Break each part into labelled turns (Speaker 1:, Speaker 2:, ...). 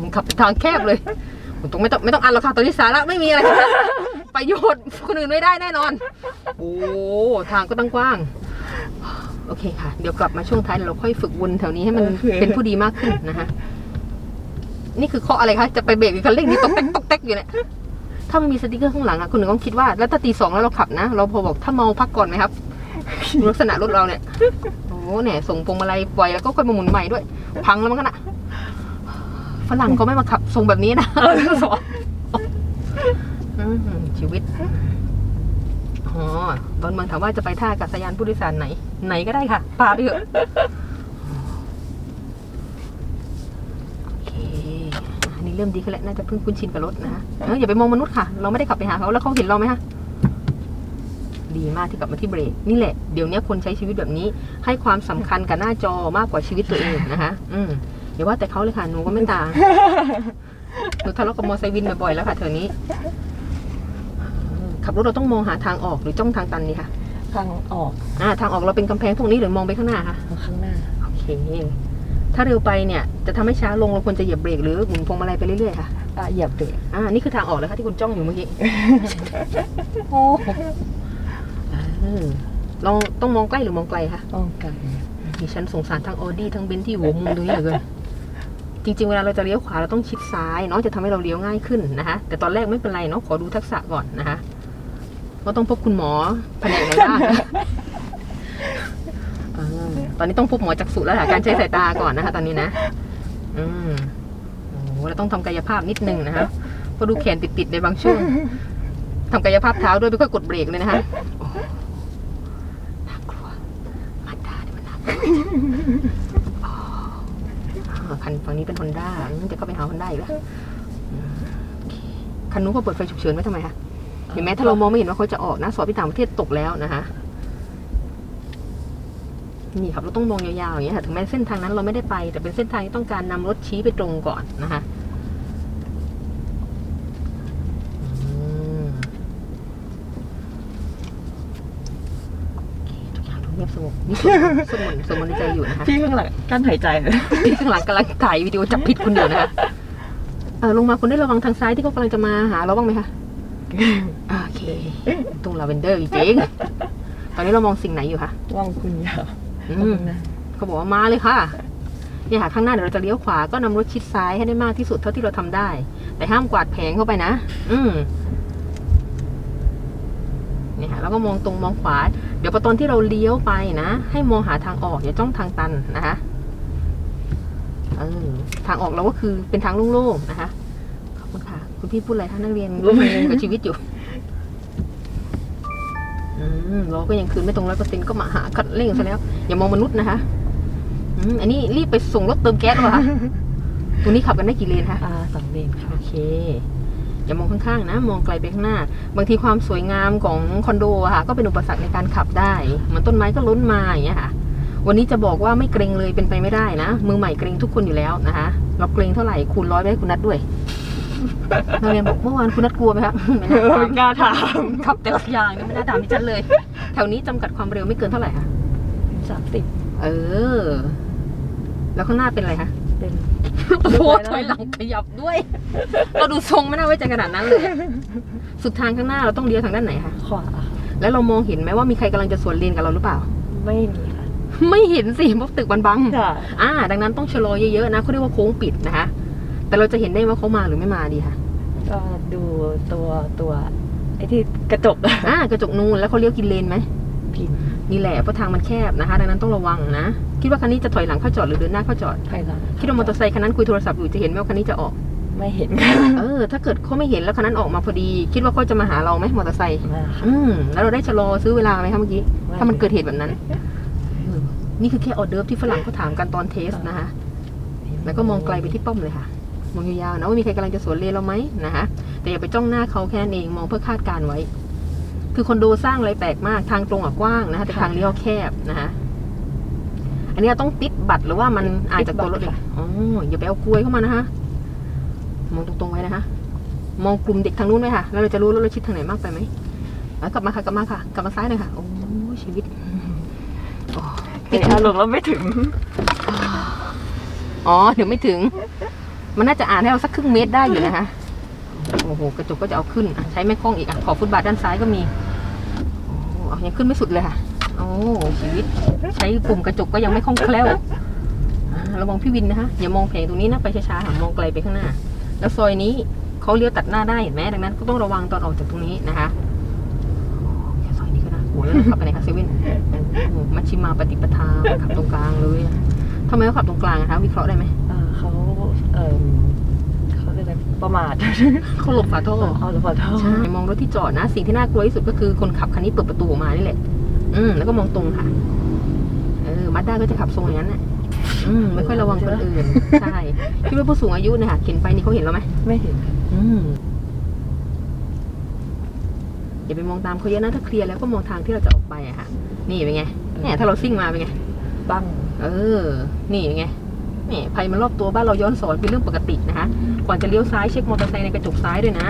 Speaker 1: มันขับไปทางแคบเลยผมต้องไม่ต้องไม่ต้องอันหรอกค่ะตอนนี้สาระไม่มีอะไรค่ะประโยชน์คนอื่นไม่ได้แน่นอน โอ้ทางก็ตั้งกว้าง โอเคค่ะ เดี๋ยวกลับมาช่วงท้ายเราค่อยฝึกวนแถวนี้ให้มัน
Speaker 2: โอเค
Speaker 1: เป็นผู้ดีมากขึ้นนะคะนี่คือข้ออะไรคะ จะไปเบรกอีกคันเร่งนี่ตกแตกตกแตกอยู่เนี่ย ถ้าไม่มีสติกเกอร์ข้างหลังอะคุณหนึ่งต้องคิดว่า แล้วถ้าตีสองแล้วเราขับนะ เราพอบอกถ้าเมาพักก่อนไหมครับ ลักษณะรถเราเนี่ย โอ้เนี่ยส่งพวงมาลัยปล่อยแล้วก็ค่อยมาหมุนใหม่ด้วย พังแล้วมั้งกันอะ ฝรั่งเขาไม่มาขับทรงแบบนี้นะสอนอืมชีวิตอ๋อตอนเมืองถามว่าจะไปท่าอากาศยานผู้โดยสารไหน ไหนก็ได้ค่ะพาไปเถอะโอเคอันนี้เริ่มดีขึ้นแล้วน่าจะเพิ่งคุ้นชินกับรถนะเอออย่าไปมองมนุษย์ค่ะ เราไม่ได้ขับไปหาเขาแล้วเขาเห็นเราไหมคะดีมากที่กลับมาที่เบรกนี่แหละ เดี๋ยวนี้คนใช้ชีวิตแบบนี้ ให้ความสำคัญกับหน้าจอมากกว่าชีวิตตัวเองนะคะ อืม อย่าว่าแต่เขาเลยค่ะหนูก็ไม่ต่างหนูทะเลาะกับมอไซค์วินบ่อยๆแล้วค่ะเธอนี้อืมขับรถเราต้องมองหาทางออกหรือจ้องทางตันนี่ค่ะ
Speaker 2: ทางออก
Speaker 1: อ่าทางออกเราเป็นกำแพงพวกนี้หรือมองไปข้างหน้าคะ
Speaker 2: ข้างหน้า
Speaker 1: โอเคถ้าเร็วไปเนี่ยจะทำให้ช้าลงเราควรจะเหยียบเบรกหรือหมุนพวงมาลัยไปเรื่อยๆค่ะ
Speaker 2: อะเหยียบเบรก
Speaker 1: อ่านี่คือทางออกเลยค่ะที่คุณจ้องอยู่เมื่อกี้โอ้เออเราต้องมองใกล้หรือมองไกลคะ
Speaker 2: ป้องกัน
Speaker 1: ดิฉันสงสารทั้งออดี้ทั้งเบนซ์ที่หัวมุมตรงนี้เหลือเกิน จริงๆ เวลาเราจะเลี้ยวขวาเราต้องชิดซ้ายเนาะจะทำให้เราเลี้ยวง่ายขึ้นนะคะ แต่ตอนแรกไม่เป็นไรเนาะขอดูทักษะก่อนนะคะว่าต้องพบคุณหมอแผนกไหนบ้างตอนนี้ต้องพบหมอจักษุแล้วค่ะการใช้สายตาก่อนนะคะ ตอนนี้นะ อืมโอ้เราต้องทำกายภาพนิดนึงนะคะเพราะดูแขนติดๆในบางช่วงทำกายภาพเท้าด้วยไม่ค่อยกดเบรกเลยนะคะน่ากลัวมาดาเนี่ยมันน่ากลัว คันฝั่งนี้เป็นฮอนด้าจะเข้าไปหาฮอนด้าอีกแล้วคันนู้นเขาเปิดไฟฉุกเฉินไว้ทำไมคะเห็นไหมถ้าเรามองไม่เห็นว่าเขาจะออกนะสอบที่ต่างประเทศตกแล้วนะคะนี่ครับเราต้องมองยาวๆอย่างเงี้ยค่ะถึงแม้เส้นทางนั้นเราไม่ได้ไป แต่เป็นเส้นทางที่ต้องการนำรถชี้ไปตรงก่อนนะคะอืมโอเคทุกอย่างดู เงียบสงบนี่สวดสมนสมนต์ในใจอยู่นะคะ
Speaker 2: พี่ข้างหลังกั้นหายใจเลย
Speaker 1: ที่ข้างหลังกำลังถ่ายวิดีโอจับผิดคุณอยู่นะคะเออลงมาคุณได้ระวังทางซ้ายที่เขากำลังจะมาหาเราบ้างไหมคะโอเคตรงลาเวนเดอร์จริงตอนนี้เรามองสิ่งไหนอยู่คะ
Speaker 2: ว่างคุณยาว
Speaker 1: เขาบอกว่ามาเลยค่ะเนี่ยค่ะข้างหน้าเดี๋ยวเราจะเลี้ยวขวาก็นำรถชิดซ้ายให้ได้มากที่สุดเท่าที่เราทำได้ แต่ห้ามกวาดแผงเข้าไปนะ อืมเนี่ยค่ะแล้วก็มองตรงมองขวา ดี๋ยวพอตอนที่เราเลี้ยวไปนะ ให้มองหาทางออกอย่าจ้องทางตันนะคะเออทางออกเราก็คือเป็นทางโล่งๆนะคะขอบคุณค่ะ คุณพี่พูดอะไรท่านนักเรียนงงกับชีวิตอยู่อืมเราก็ยังคืนไม่ตรงร้อยเปอร์เซ็นต์ก็มาหาคัดเร่งซะแล้ว อย่ามองมนุษย์นะคะอืมอันนี้รีบไปส่งรถเติมแก๊สเหรอคะตรงนี้ขับกันได้กี่เลนคะ
Speaker 2: อ่าสองเลนค่ะ
Speaker 1: โอเค อย่ามองข้างๆนะมองไกลไปข้างหน้า บางทีความสวยงามของคอนโดอะค่ะ ก็เป็นอุปสรรคในการขับได้เหมือนต้นไม้ก็ล้นมาอย่างเงี้ยค่ะ วันนี้จะบอกว่าไม่เกรงเลยเป็นไปไม่ได้นะ มือใหม่เกรงทุกคนอยู่แล้วนะคะ เราเกรงเท่าไหร่คูณร้อยไปให้คุณนัดด้วยนักเรียนบอกเมื่อวานคุณนัดกลัวไหมคะไม่น่าถาม
Speaker 2: กล้าถาม
Speaker 1: ขับแต่ละอย่างเนี่ยไม่น่าถามดิฉันเลย แถวนี้จำกัดความเร็วไม่เกินเท่าไหร่คะ
Speaker 2: สามสิบ
Speaker 1: เออ แล้วข้างหน้าเป็นอะไรคะ
Speaker 2: เป็น
Speaker 1: โอ้โหถอยหลังขยับด้วย เราดูทรงไม่น่าไว้ใจขนาดนั้นเลย สุดทางข้างหน้าเราต้องเลี้ยวทางด้านไหนคะ
Speaker 2: ขวา
Speaker 1: แล้วเรามองเห็นไหมว่ามีใครกำลังจะสวนเลนกับเราหรือเปล่า
Speaker 2: ไม่มีค่ะ
Speaker 1: ไม่เห็นสิเพราะตึกมันบัง
Speaker 2: ค่ะ
Speaker 1: อ่า ดังนั้นต้องชะลอเยอะๆนะเขาเรียกว่าโค้งปิดนะคะ แต่เราจะเห็นได้ว่าเขามาหรือไม่มาดีค่ะ
Speaker 2: ก็ดูตัวตัวไอ้ที่กระจก
Speaker 1: อ่ากระจกนูนแล้วเขาเลี้ยวกินเลนไหม
Speaker 2: กิน
Speaker 1: นี่แหละเพราะทางมันแคบนะคะ ดังนั้นต้องระวังนะ คิดว่าคันนี้จะถอยหลังเข้าจอดหรือเดินหน้าเข้าจอด
Speaker 2: ถอยหลัง
Speaker 1: คิดว่ามอเตอร์ไซค์คันนั้นคุยโทรศัพท์อยู่จะเห็นไหมว่าคันนี้จะออก
Speaker 2: ไม่เห็นค่ะ
Speaker 1: เออ ถ้าเกิดเขาไม่เห็นแล้วคันนั้นออกมาพอดี คิดว่าเขาจะมาหาเราไหมมอเตอร์ไซค์
Speaker 2: มาค่ะ
Speaker 1: อืมแล้วเราได้ชะลอซื้อเวลาไหมคะเมื่อกี้ถ้ามันเกิดเหตุแบบนั้นเออนี่คือแค่ออเดิร์ฟที่ฝรั่งเขาถามกันตอนเทสนะคะ แล้วก็มองไกลไปที่ป้อมเลยค่ะมองยาวๆนะว่ามีใครกำลังจะสวนเลนเราไหมนะคะแต่อย่าไปจ้องหน้าเขาแค่นั้นเองมองเพื่อคาดการณ์ไว้ คือคอนโดสร้างอะไรแปลกมากทางตรงอะกว้างนะคะแต่ทางเลี้ยวแคบนะคะอันนี้เราต้องติดบัตรหรือว่ามันอาจจากตัวรถเลยอ๋ออย่าไปเอากลวยเข้ามานะคะมองตรงๆไว้นะคะ มองกลุ่มเด็กทางนู้นไหมค่ะ แล้วเราจะรู้รถเราชิดทางไหนมากไปไหมเอากลับมาค่ะกลับมาค่ะ กลับมาซ้ายหน่อยค่ะ โอ้ยชีวิตโอ้
Speaker 2: ติดอารมณ์แล้วไม่ถึง
Speaker 1: อ๋อเดี๋ยวไม่ถึง มันน่าจะอ่านให้เราสักครึ่งเมตรได้อยู่นะคะโอ้โหกระจกก็จะเอาขึ้นอะใช้ไม่คล่องอีกอะขอบฟุตบาทด้านซ้ายก็มีโอ้เอา ยังขึ้นไม่สุดเลยค่ะ โอ้ชีวิต ใช้ปุ่มกระจกก็ยังไม่คล่องแคล่วอ่าระวังพี่วินนะคะ อย่ามองแผงตรงนี้นะ ไปช้าๆค่ะมองไกลไปข้างหน้า แล้วซอยนี้เขาเลี้ยวตัดหน้าได้เห็นไหมดังนั้นก็ต้องระวังตอนออกจากตรงนี้นะคะโอ้แค่ซอยนี้ก็น่ากลัวแล้วขับไปไหนคะเซเว่นโอ้มัชชิมาปฏิปทาขับตรงกลางเลยทำไมเขาขับตรงกลางอะคะวิเคราะห์ได้ไหม
Speaker 2: เขา ประมาท
Speaker 1: เขาหลบฝาท่อ
Speaker 2: เอาหรือเปล่าท่อ
Speaker 1: ใช่มองรถที่จอดนะ สิ่งที่น่ากลัวที่สุดก็คือคนขับคันนี้เปิดประตูออกมานี่แหละ อืมแล้วก็มองตรงค่ะ เออมาด้าก็จะขับทรงอย่างนั้นน่ะอืมไม่ค่อยระวังคนอื่น ใช่คิดว่าผู้สูงอายุเนี่ยค่ะเข็นไปนี่เขาเห็นแล้วไหม
Speaker 2: ไม่เห็น
Speaker 1: อืมอย่าไปมองตามเขาเยอะนะถ้าเคลียร์แล้วก็มองทางที่เราจะออกไปอะค่ะ นี่เป็นไงเนี่ยถ้าเราซิ่งมาเป็นไง
Speaker 2: บ้าง
Speaker 1: เออ นี่เป็นไง นี่ภัยมันรอบตัวบ้านเราย้อนสอนเป็นเรื่องปกตินะคะก่อนจะเลี้ยวซ้ายเช็คมอเตอร์ไซค์ในกระจกซ้ายด้วยนะ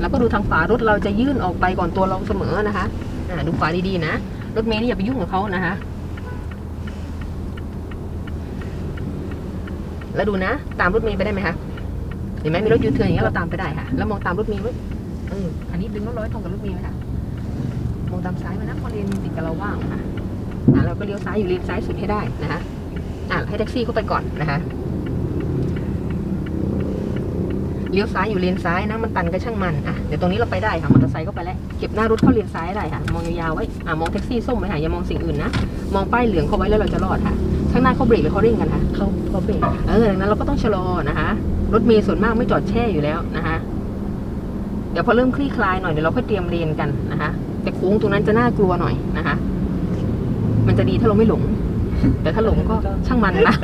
Speaker 1: แล้วก็ดูทางฝารถเราจะยื่นออกไปก่อนตัวเราเสมอนะคะอ่าดูฝาดีๆนะ รถเมล์นี่อย่าไปยุ่งกับเขานะคะ แล้วดูนะ ตามรถเมล์ไปได้ไหมคะเห็นไหมมีรถยูเทิร์นอย่างเงี้ยเราตามไปได้ค่ะ แล้วมองตามรถเมล์ไว้เอออันนี้ดึงรถร้อยตรงกับรถเมล์ไหมคะมองตามซ้ายมานะพอเลนติดกับเราว่างค่ะอะเราก็เลี้ยวซ้ายอยู่เลนซ้ายสุดให้ได้นะคะ อะให้แท็กซี่เข้าไปก่อนนะคะเลี้ยวซ้ายอยู่เลนซ้ายนะมันตันก็ช่างมันอะเดี๋ยวตรงนี้เราไปได้ค่ะมอเตอร์ไซค์ก็ไปแล้วเก็บหน้ารถเข้าเลนซ้ายได้ค่ะ มองยาวๆไว้อะมองแท็กซี่ส้มไว้ค่ะอย่ามองสิ่งอื่นนะมองป้ายเหลืองเขาไว้แล้วเราจะรอดค่ะข้างหน้าเขาเบรกหรือเขาเร่งกันคะ
Speaker 2: เขาเขาเบรก
Speaker 1: เออดังนั้นเราก็ต้องชะลอนะคะรถเมล์ส่วนมากไม่จอดแช่อยู่แล้วนะคะเดี๋ยวพอเริ่มคลี่คลายหน่อยเดี๋ยวเราค่อยเตรียมเลนกันนะคะแต่โค้งตรงนั้นจะน่ากลัวหน่อยนะคะ มันจะดีถ้าเราไม่หลง แต่ถ้าหลงก็ช่างมันนะ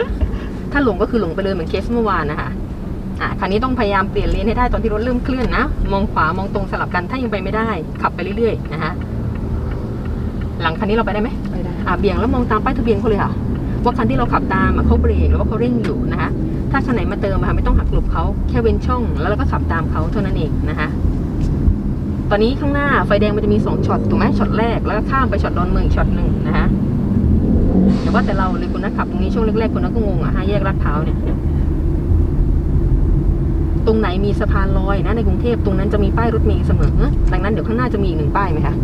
Speaker 1: ถ้าหลงก็คือหลงไปเลยเหมือนเคสเมื่อวานนะคะอะคราวนี้ต้องพยายามเปลี่ยนเลนให้ได้ตอนที่รถเริ่มเคลื่อนนะ มองขวามองตรงสลับกันถ้ายังไปไม่ได้ ขับไปเรื่อยๆนะคะหลังคันนี้เราไปได้ไหม
Speaker 2: ไปได้
Speaker 1: อะเบี่ยงแล้วมองตามป้ายทะเบียนเขาเลยค่ะ ว่าคันที่เราขับตามอะเขาเบรกหรือว่าเขาเร่งอยู่นะคะ ถ้าคันไหนมาเติมอะค่ะไม่ต้องหักหลบเขาแค่เว้นช่อง แล้วเราก็ขับตามเขาเท่านั้นเองนะคะตอนนี้ข้างหน้าไฟแดงมันจะมีสองช็อตถูกไหมช็อตแรกแล้วก็ข้ามไปช็อตดอนเมืองอีกช็อตหนึ่งนะคะ แต่ว่าแต่เราเลยคุณนักขับตรงนี้ช่วงแรกๆคุณนักก็งงอะห้าแยกลาดพร้าวเนี่ย ตรงไหนมีสะพานลอยนะในกรุงเทพตรงนั้นจะมีป้ายรถเมล์เสมอดังนั้นเดี๋ยวข้างหน้าจะมีอีกหนึ่งป้ายไหมคะ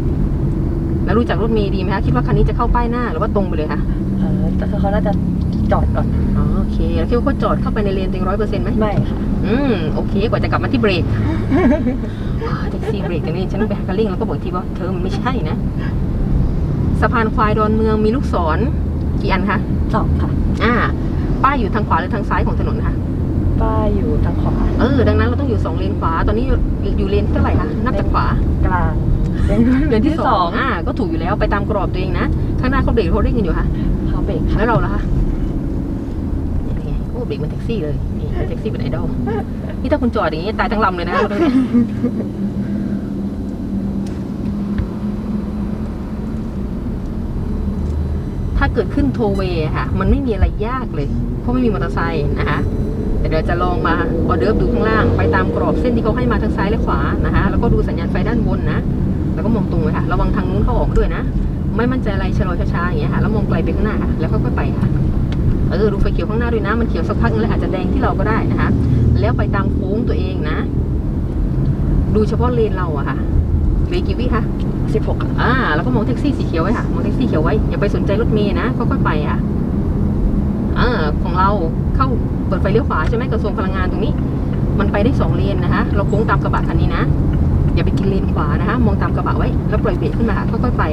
Speaker 1: แล้วรู้จักรถเมล์ดีไหมคะคิดว่าคันนี้จะเข้าป้ายหน้าหรือว่าตรงไปเลยคะ
Speaker 2: เออแต่เขาน่าจะจอดก่อน
Speaker 1: อ๋อโอเค แล้วคิดว่าเขาจอดเข้าไปในเลนตัวเองร้อยเปอร์เซ็นต์ไหม
Speaker 2: ไม่ค่ะ
Speaker 1: อืมโอเค กว่าจะกลับมาที่เบรกอ่าแท็กซี่เบรกกันนี่ฉันไปหากระลิ่งแล้วก็บอกอีกทีว่าเธอมันไม่ใช่นะสะพานควายดอนเมืองมีลูกศร กี่อันคะ
Speaker 2: สองค่ะ
Speaker 1: อ่า ป้ายอยู่ทางขวาหรือทางซ้ายของถนนคะ
Speaker 2: ป้ายอยู่ทางขวา
Speaker 1: เออ ดังนั้นเราต้องอยู่สองเลนขวา ตอนนี้อยู่อยู่เลนที่เท่าไหร่คะ นับจากขวา
Speaker 2: กลาง
Speaker 1: เลนที่สองอ่า ก็ถูกอยู่แล้วไปตามกรอบตัวเองนะ ข้างหน้าเขาเบรกเขาเร่งกันอยู่ค่ะ
Speaker 2: เขาเบรกค่ะ
Speaker 1: แล้วเราล่ะคะนี่ไงโอ้เบรกเหมันแท็กซี่เลย นี่แท็กซี่เป็นไอดอล นี่ถ้าคุณจอดอย่างนี้ตายทั้งลำเลยนะ ถ้าเกิดขึ้นโทเวค่ะ มันไม่มีอะไรยากเลย เพราะไม่มีมอเตอร์ไซค์นะคะแต่เดี๋ยวจะลองมาออเดิร์ฟดูข้างล่าง ไปตามกรอบเส้นที่เขาให้มาทางซ้ายและขวานะคะแล้วก็ดูสัญญาณไฟด้านบนนะ แล้วก็มองตรงเลยค่ะ ระวังทางนู้นเข้าออกด้วยนะ ไม่มั่นใจอะไรชะลอช้าๆอย่างเงี้ยค่ะ แล้วมองไกลไปข้างหน้าค่ะ แล้วค่อยๆไปค่ะเออดูไฟเขียวข้างหน้าด้วยนะ มันเขียวสักพักนึงแล้วอาจจะแดงที่เราก็ได้นะคะ แล้วไปตามโค้งตัวเองนะ ดูเฉพาะเลนเราอะค่ะเหลืออกกี่วิคะ
Speaker 2: สิบหกค่ะ
Speaker 1: อ่าแล้วก็มองแท็กซี่สีเขียวไว้ค่ะมองแท็กซี่เขียวไว้อย่าไปสนใจรถเมย์นะค่อยๆไปค่ะอ่าของเราเข้าเปิดไฟเลี้ยวขวาใช่ไหมกระทรวงพลังงานตรงนี้ มันไปได้สองเลนนะคะเราโค้งตามกระบะคันนี้นะอย่าไปกินเลนขวานะคะมองตามกระบะไว้ แล้วปล่อยเบรกขึ้นมาค่ะค่อยๆไป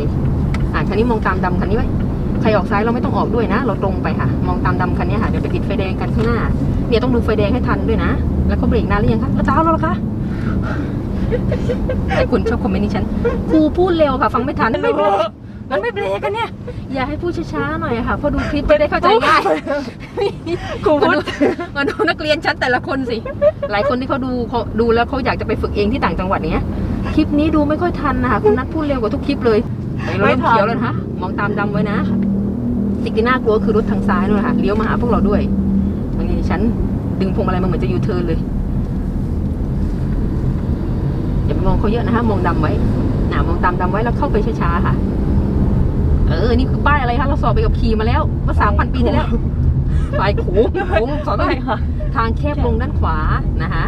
Speaker 1: อ่าคันนี้มองตามดำคันนี้ไว้ใครออกซ้ายเราไม่ต้องออกด้วยนะ เราตรงไปค่ะ มองตามดำคันนี้ค่ะเดี๋ยวไปติดไฟแดงกันข้างหน้าเนี่ยต้องดูไฟแดงให้ทันด้วยนะ แล้วเขาเบรกนานหรือยังคะแล้วเท้าเราล่ะคะ ไอ้คุณชอบคอมเมนต์นี้ฉันครูพูดเร็วค่ะ ฟังไม่ทันไม่เบรกมันไม่เบรกกันเนี่ย อย่าให้พูดช้าๆหน่อยค่ะเพราะดูคลิปจะได้เข้าใจง่าย
Speaker 2: ครูพู
Speaker 1: มา
Speaker 2: ด
Speaker 1: ดูมาดูนักเรียนชั้นแต่ละคนสิ หลายคนที่เขาดูเขาดูแล้วเขาอยากจะไปฝึกเองที่ต่างจังหวัดเนี้ยคลิปนี้ดูไม่ค่อยทันนะคะคุณนัทพูดเร็วกว่าทุกคลิปเลยเฮ้ยเราเริ่มเขียวแล้วนะคะมองตามดำไว้นะ สิ่งที่น่ากลัวคือรถทางซ้ายนู่นนะคะเลี้ยวมาหาพวกเราด้วยบางทีฉันดึงพวงมาลัยมาเหมือนจะยูเทิร์นเลย อย่าไป มองเขาเยอะนะคะมองดำไว้หนามองตามดำไว้แล้วเข้าไปช้าๆค่ะ เออ นี่คือป้ายอะไรคะ เราสอบไปกับขี่มาแล้วเมื่อสามพันปีที่แล้วไปโค้งโค้งขอไป
Speaker 2: ใช่ค่ะ
Speaker 1: ทางแคบลงด้านขวานะคะ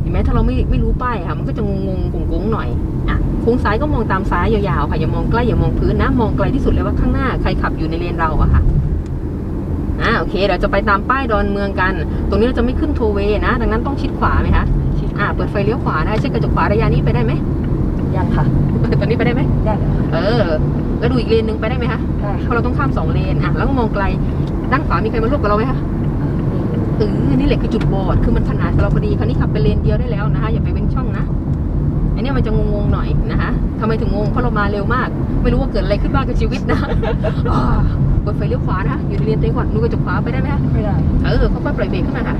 Speaker 1: เห็นไหมถ้าเราไม่ไม่รู้ป้ายค่ะ มันก็จะงงงๆโค้งๆหน่อยอะโค้งซ้ายก็มองตามซ้ายยาวๆค่ะอย่ามองใกล้อย่ามองพื้นนะ มองไกลที่สุดเลยว่าข้างหน้าใครขับอยู่ในเลนเราอะค่ะอ่าโอเค เราจะไปตามป้ายดอนเมืองกัน ตรงนี้เราจะไม่ขึ้นโทเวย์นะ ดังนั้นต้องชิดขวาไหมคะ
Speaker 2: ชิด
Speaker 1: อ่าเปิดไฟเลี้ยวขวานะเช็คกระจกขวาระยะนี้ไปได้ไหม
Speaker 2: ยังค่ะ
Speaker 1: ตอนนี้ไปได้ไหม
Speaker 2: ได้เลยค่ะ
Speaker 1: เออ แล้วดูอีกเลนหนึ่งไปได้ไหมคะ
Speaker 2: ได้
Speaker 1: เพ
Speaker 2: ค่ะ
Speaker 1: ราะเราต้องข้ามสองเลนอะแล้วก็มองไกลด้านขวามีใครมาร่วมกับเราไหมคะเออนี่แหละคือจุดบอดคือมันขนาดกับเราพอดีคราวนี้ขับไปเลนเดียวได้แล้วนะคะอย่าไปเว้นช่องนะอันเนี้ยมันจะงงๆหน่อยนะคะทำไมถึงงงเพราะเรามาเร็วมาก ไม่รู้ว่าเกิดอะไรขึ้นบ้างกับชีวิตนะอ่าเปิดไฟเลี้ยวขวานะคะอยู่ในเลนเต็งก่อนดูกระจกขวาไปได้ไหมคะ
Speaker 2: ไม่ได้
Speaker 1: เออค่อยๆปล่อยเบรกขึ้นมาค่ะ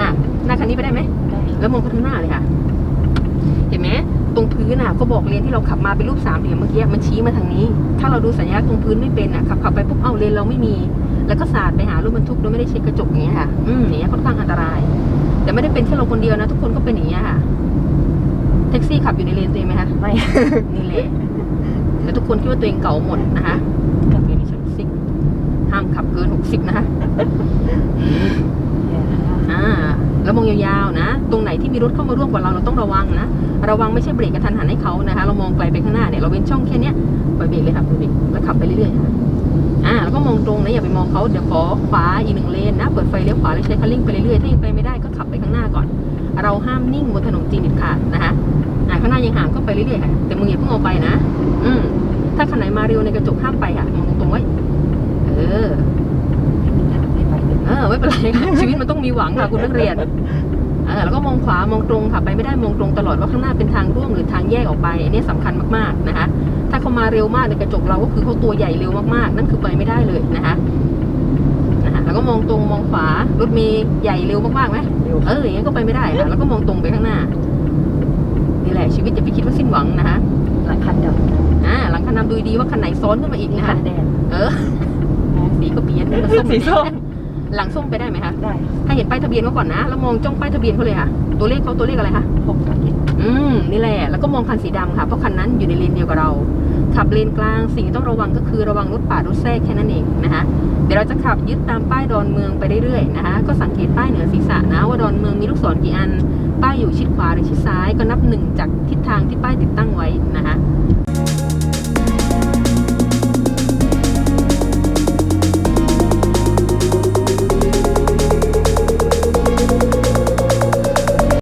Speaker 1: อะหน้าคันนี้ไปได้ไหม
Speaker 2: ได้ค่ะ
Speaker 1: แล้วมองไปข้างหน้าเลยค่ะ เห็นไหมตรงพื้นอะก็บอกเลนที่เราขับมาเป็นรูปสามเหลี่ยมเมื่อกี้มันชี้มาทางนี้ ถ้าเราดูสัญลักษณ์ตรงพื้นไม่เป็นอะขับขับไปปุ๊บเอ้าเลนเราไม่มี แล้วก็สาดไปหารถบรรทุกโดยไม่ได้เช็คกระจกอย่างเงี้ยค่ะอืมอย่างเงี้ยค่อนข้างอันตราย แต่ไม่ได้เป็นแค่เราคนเดียวนะ ทุกคนก็เป็นอย่างเงี้ยค่ะแท็กซี่ขับอยู่ในเลนตัวเองไหมคะ
Speaker 2: ไม่
Speaker 1: นี่แหละแล้วทุกคนคิดว่าตัวเองเก่าหมดนะคะขับอยู่ในชั้นสิบห้ามขับเกินหกสิบนะคะ อ่าแล้วมองยาวๆนะ ตรงไหนที่มีรถเข้ามาร่วมกับเราเราต้องระวังนะ ระวังไม่ใช่เบรกกระทันหันให้เขานะคะ เรามองไกลไปข้างหน้าเนี่ยเราเว้นช่องแค่นี้ปล่อยเบรกเลยค่ะปล่อยเบรกแล้วขับไปเรื่อยๆค่ะอ่าแล้วก็มองตรงนะอย่าไปมองเขาเดี๋ยวขอขวาอีกหนึ่งเลนนะ เปิดไฟเลี้ยวขวาแล้วใช้คันเร่งไปเรื่อยๆถ้ายังไปไม่ได้ก็ขับไปข้างหน้าก่อน เราห้ามนิ่งบนถนนจริงเด็ดขาดนะคะอ่าข้างหน้ายังห่างก็ไปเรื่อยๆค่ะแต่มึงอย่าเพิ่งเอาไปนะ อืมถ้าคันไหนมาเร็วในกระจกห้ามไปค่ะมองตรงไว้เออ
Speaker 2: เลย
Speaker 1: เออไม่เป็นไรค่ะชีวิตมันต้องมีหวังค่ะคุณนักเรียนเออแล้วก็มองขวามองตรงค่ะไปไม่ได้มองตรงตลอดว่าข้างหน้าเป็นทางร่วมหรือทางแยกออกไปอันนี้สำคัญมากๆนะคะถ้าเขามาเร็วมากในกระจกเราก็คือเขาตัวใหญ่เร็วมากๆ นั่นคือไปไม่ได้เลยนะคะนะคะแล้วก็มองตรงมองขวารถเมย์ใหญ่เร็วมากๆไหม
Speaker 2: เร็ว
Speaker 1: เอออย่างนี้นก็ไปไม่ได้ค่ะแล้วก็มองตรงไปข้างหน้านี่แหละชีวิตอย่าไปคิดว่าสิ้นหวังนะคะ
Speaker 2: หลายคันดำ
Speaker 1: อ่าหลังคันนำดูดีว่าคันไหนซ้อนขึ้นมาอีก
Speaker 2: นี่
Speaker 1: นะ
Speaker 2: คั
Speaker 1: คะ
Speaker 2: นแดง
Speaker 1: เออสีก็เปลี่ยนเป็นส้ม
Speaker 2: สีส้ม
Speaker 1: หลังส้มไปได้ไหมคะ
Speaker 2: ได้
Speaker 1: ถ้าเห็นป้ายทะเบียนเขาก่อนนะ แล้วมองจ้องป้ายทะเบียนเขาเลยค่ะ ตัวเลขเขาตัวเลขอะไรคะ
Speaker 2: หกคัน
Speaker 1: อืม นี่แหละ แล้วก็มองคันสีดำค่ะ เพราะคันนั้นอยู่ในเลนเดียวกับเรา ขับเลนกลาง สิ่งที่ต้องระวังก็คือระวังรถปาดรถแทรกแค่นั้นเองนะคะ เดี๋ยวเราจะขับยึดตามป้ายดอนเมืองไปเรื่อยๆนะคะ ก็สังเกตป้ายเหนือศีรษะนะว่าดอนเมืองมีลูกศรกี่อัน ป้ายอยู่ชิดขวาหรือชิดซ้าย ก็นับหนึ่งจากทิศทางที่ป้ายติดตั้งไว้นะคะ